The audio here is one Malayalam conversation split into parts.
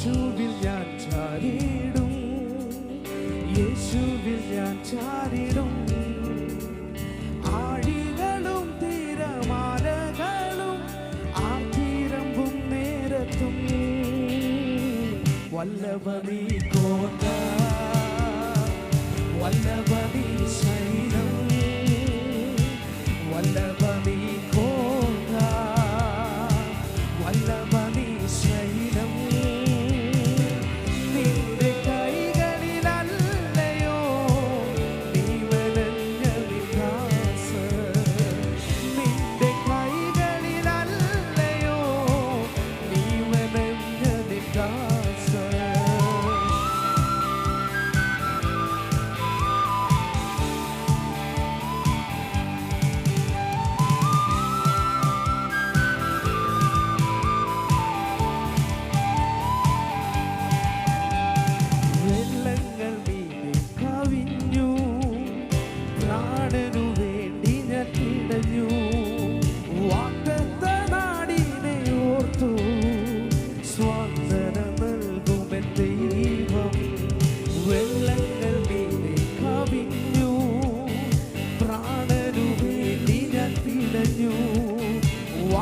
യേശുവിൽ ഞാൻ ചാരിടും. യേശുവിൽ ഞാൻ ചാരിടും. ആഴികളും തിരമാലകളും ആർത്തിരമ്പും നേരത്തും. വല്ലഭ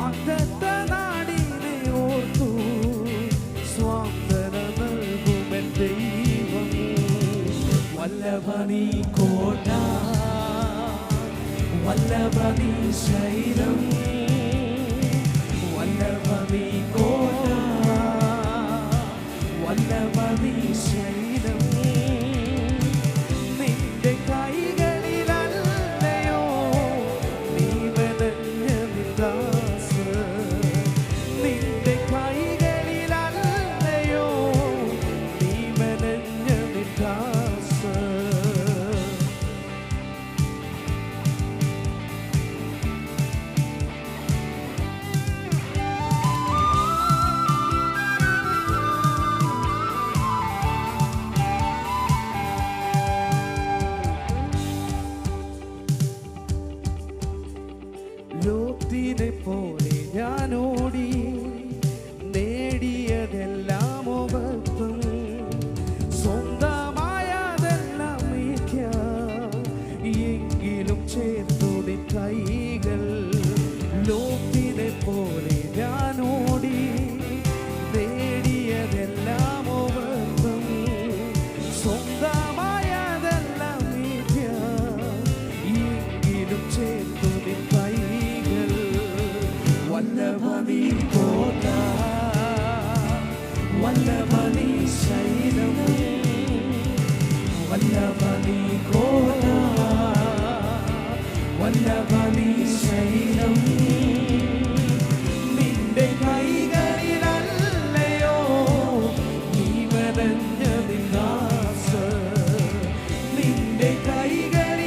വാഗ്ദത്ത നാടിനെ ഓർത്തു സ്വാതന നൽകുമൻ ദൈവം വല്ലഭനി കോട്ട വല്ലഭനി ശൈലം. ചേർത്തുടെ കൈകൾ ലോകത്തിനെ പോലെ ഞാനോടി നേടിയതെല്ലാം ഓർമ്മ സ്വന്തമായതെല്ലാം എങ്കിലും ചേർത്തുടെ കൈകൾ വല്ലഭമി പോല വല്ലഭനി ശൈ traiga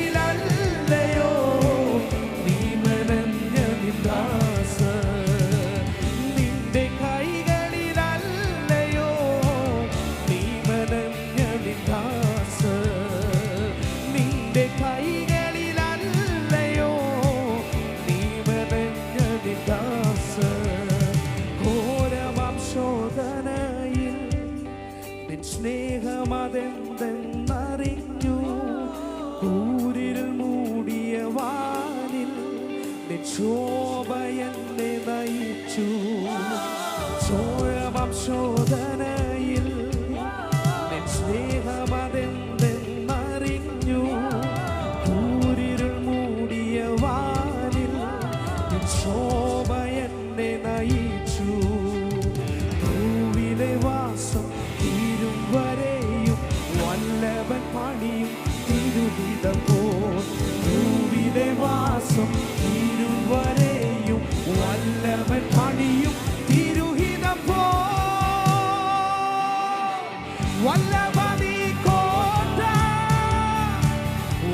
ശോഭ എന്നെ നയിച്ചു? ചോഴവം ശോധന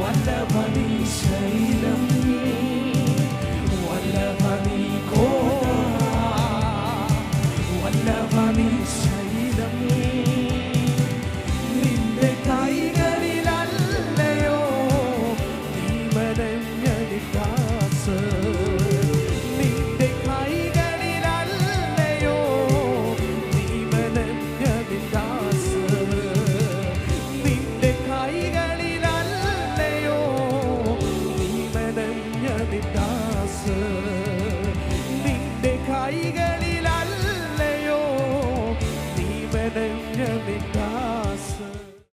wonder what he's saying.